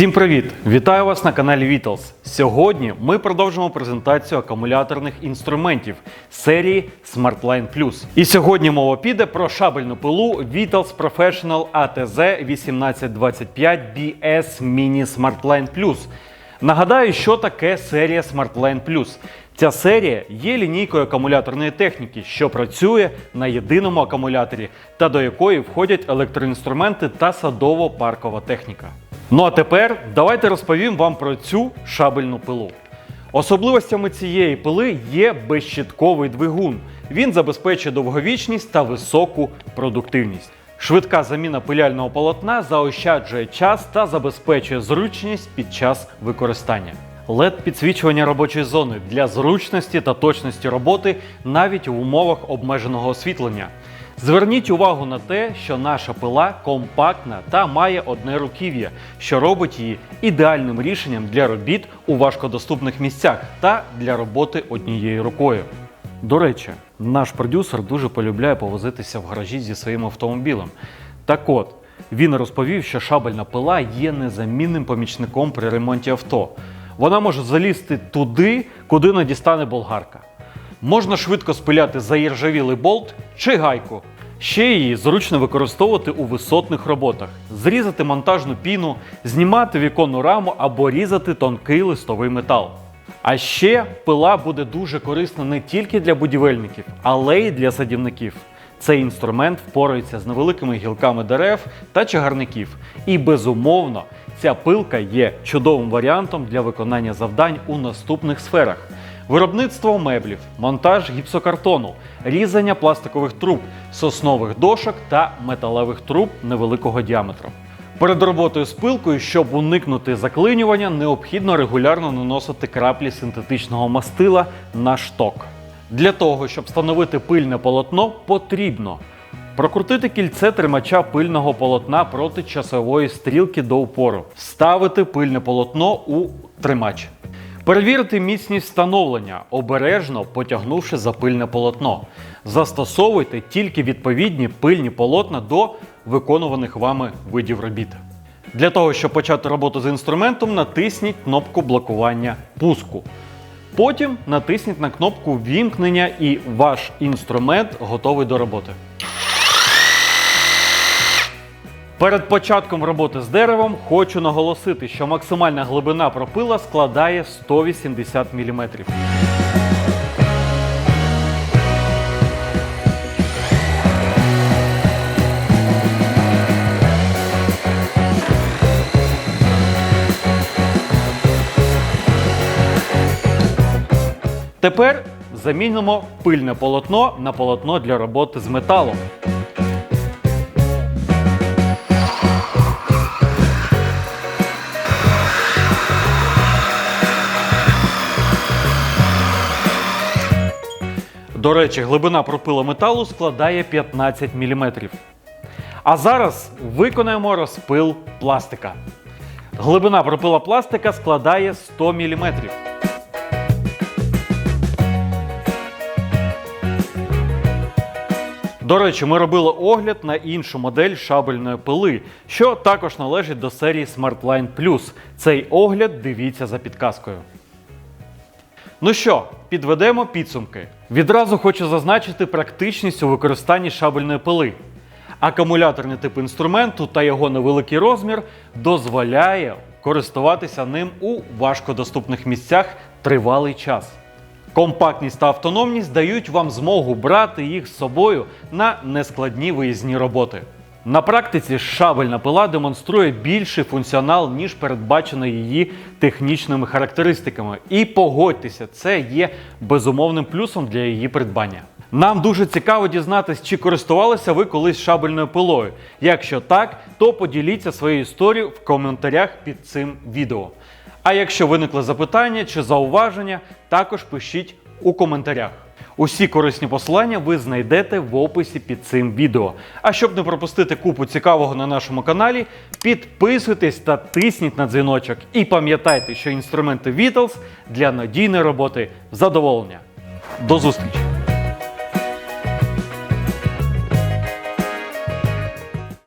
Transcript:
Всім привіт! Вітаю вас на каналі Vitals. Сьогодні ми продовжимо презентацію акумуляторних інструментів серії SmartLine Plus. І сьогодні мова піде про шабельну пилу Vitals Professional ATZ 1825 BS Mini SmartLine Plus. Нагадаю, що таке серія SmartLine Plus. Ця серія є лінійкою акумуляторної техніки, що працює на єдиному акумуляторі та до якої входять електроінструменти та садово-паркова техніка. Ну а тепер давайте розповім вам про цю шабельну пилу. Особливостями цієї пили є безщітковий двигун. Він забезпечує довговічність та високу продуктивність. Швидка заміна пиляльного полотна заощаджує час та забезпечує зручність під час використання. led підсвічування робочої зони для зручності та точності роботи навіть в умовах обмеженого освітлення. Зверніть увагу на те, що наша пила компактна та має одне руків'я, що робить її ідеальним рішенням для робіт у важкодоступних місцях та для роботи однією рукою. До речі, наш продюсер дуже полюбляє повозитися в гаражі зі своїм автомобілем. Так от, він розповів, що шабельна пила є незамінним помічником при ремонті авто. Вона може залізти туди, куди не дістане болгарка. Можна швидко спиляти заіржавілий болт чи гайку. Ще її зручно використовувати у висотних роботах, зрізати монтажну піну, знімати віконну раму або різати тонкий листовий метал. А ще пила буде дуже корисна не тільки для будівельників, але й для садівників. Цей інструмент впорається з невеликими гілками дерев та чагарників. І безумовно, ця пилка є чудовим варіантом для виконання завдань у наступних сферах: виробництво меблів, монтаж гіпсокартону, різання пластикових труб, соснових дошок та металевих труб невеликого діаметру. Перед роботою з пилкою, щоб уникнути заклинювання, необхідно регулярно наносити краплі синтетичного мастила на шток. Для того, щоб встановити пильне полотно, потрібно прокрутити кільце тримача пильного полотна проти часової стрілки до упору, вставити пильне полотно у тримач. Перевірити міцність встановлення, обережно потягнувши за пильне полотно. Застосовуйте тільки відповідні пильні полотна до виконуваних вами видів робіт. Для того, щоб почати роботу з інструментом, натисніть кнопку блокування пуску. Потім натисніть на кнопку вімкнення і ваш інструмент готовий до роботи. Перед початком роботи з деревом хочу наголосити, що максимальна глибина пропила складає 180 мм. Тепер замінимо пильне полотно на полотно для роботи з металом. До речі, глибина пропила металу складає 15 мм. А зараз виконаємо розпил пластика. Глибина пропила пластика складає 100 мм. До речі, ми робили огляд на іншу модель шабельної пили, що також належить до серії SmartLine Plus. Цей огляд дивіться за підказкою. Ну що, підведемо підсумки. Відразу хочу зазначити практичність у використанні шабельної пили. Акумуляторний тип інструменту та його невеликий розмір дозволяє користуватися ним у важкодоступних місцях тривалий час. Компактність та автономність дають вам змогу брати їх з собою на нескладні виїзні роботи. На практиці шабельна пила демонструє більший функціонал, ніж передбачено її технічними характеристиками. І погодьтеся, це є безумовним плюсом для її придбання. Нам дуже цікаво дізнатись, чи користувалися ви колись шабельною пилою. Якщо так, то поділіться своєю історією в коментарях під цим відео. А якщо виникли запитання чи зауваження, також пишіть у коментарях. Усі корисні посилання ви знайдете в описі під цим відео. А щоб не пропустити купу цікавого на нашому каналі, підписуйтесь та тисніть на дзвіночок. І пам'ятайте, що інструменти Vitals для надійної роботи задоволення. До зустрічі!